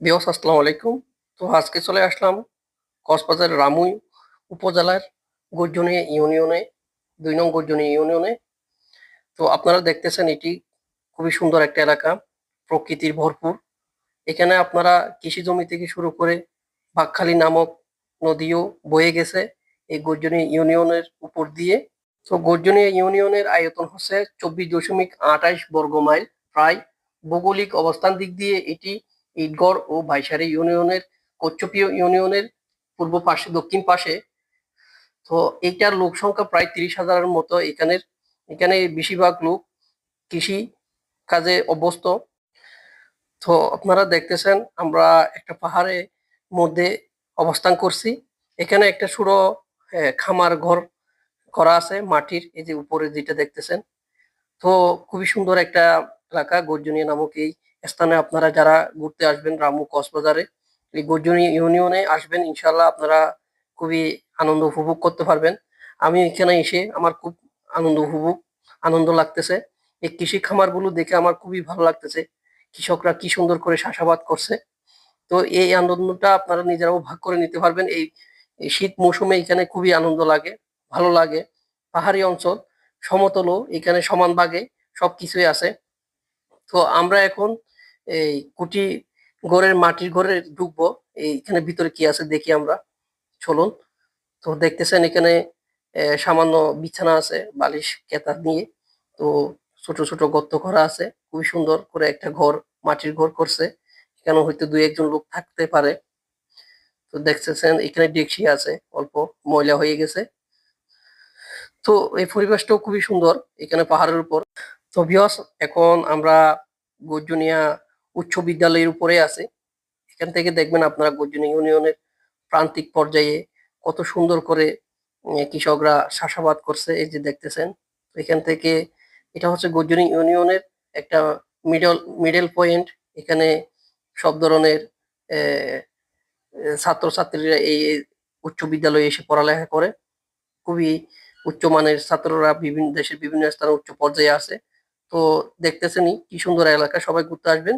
বিয়স আসসালামু আলাইকুম। তো আজকে চলে আসলাম কক্সবাজারের রামুই উপজেলার গর্জনী ইউনিয়নে, দুই নং গর্জনী ইউনিয়নে। তো আপনারা দেখতেছেন এটি খুবই সুন্দর একটা এলাকা, প্রকৃতির ভরপুর। এখানে আপনারা কৃষি জমি থেকে শুরু করে বাকখালী নামক নদীও বয়ে গেছে এই গর্জনী ইউনিয়নের উপর দিয়ে। তো গর্জনী ইউনিয়নের আয়তন হচ্ছে চব্বিশ দশমিক আঠাইশ বর্গ মাইল প্রায় ভৌগোলিক অবস্থান দিক দিয়ে এটি ঈদগড় ও ভাইসারি ইউনিয়নের কচ্ছপীয় ইউনিয়নের পূর্ব পাশে দক্ষিণ পাশে। তো এইটার লোক সংখ্যা প্রায় তিরিশ হাজারের মতো এখানের। এখানে বেশিরভাগ লোক কৃষি কাজে অভ্যস্ত। তো আপনারা দেখতেছেন আমরা একটা পাহাড়ের মধ্যে অবস্থান করছি। এখানে একটা আহ, খামার ঘর করা আছে মাটির এই যে উপরে যেটা দেখতেছেন। তো খুবই সুন্দর একটা এলাকা গর্জনীয় নামক এই স্থানে আপনারা যারা ঘুরতে আসবেন রামু কক্সবাজারে, এই গর্জনী ইউনিয়নে আসবেন ইনশাল্লাহ আপনারা খুবই আনন্দ উপভোগ করতে পারবেন। আমি এখানে এসে আমার খুব আনন্দ উপভোগ, আনন্দ লাগতেছে। এই কৃষি খামারগুলো দেখে আমার খুবই ভালো লাগতেছে। কৃষকরা কি সুন্দর করে চাষাবাদ করছে। তো এই আনন্দটা আপনারা নিজেরাও ভাগ করে নিতে পারবেন। এই এই শীত মৌসুমে এখানে খুবই আনন্দ লাগে, ভালো লাগে। পাহাড়ি অঞ্চল, সমতলও এখানে সমান ভাগে সবকিছুই আছে। তো আমরা এখন এই কুটি ঘরের মাটির ঘরে ঢুকবো। এইখানে ভিতরে কি আছে দেখি আমরা। চলুন। তো দেখতেছেন এখানে সামান্য বিছানা আছে, বালিশ কেতা নিয়ে। তো ছোট ছোট গর্ত করা আছে। খুবই সুন্দর করে একটা ঘর, মাটির ঘর করছে। এখানে হয়তো দুই একজন লোক থাকতে পারে। তো দেখতেছেন এখানে ডেকসি আছে, অল্প ময়লা হয়ে গেছে। তো এই পরিবেশটাও খুবই সুন্দর এখানে পাহাড়ের উপর। তো ভিউয়ার্স এখন আমরা গর্জনিয়া উচ্চ বিদ্যালয়ের উপরে আছে। এখান থেকে দেখবেন আপনারা গর্জনী ইউনিয়নের প্রান্তিক পর্যায়ে কত সুন্দর করে কৃষকরা চাষাবাদ করছে, এই যে দেখতেছেন। এখান থেকে এটা হচ্ছে গর্জনী ইউনিয়নের একটা মিডল মিডল পয়েন্ট এখানে সব ধরনের ছাত্রছাত্রীরা এই উচ্চ বিদ্যালয়ে এসে পড়ালেখা করে। খুবই উচ্চমানের ছাত্ররা বিভিন্ন দেশের বিভিন্ন স্থানে উচ্চ পর্যায়ে আছে। তো দেখতেছেনই কি সুন্দর এলাকা সবাই ঘুরতে আসবেন।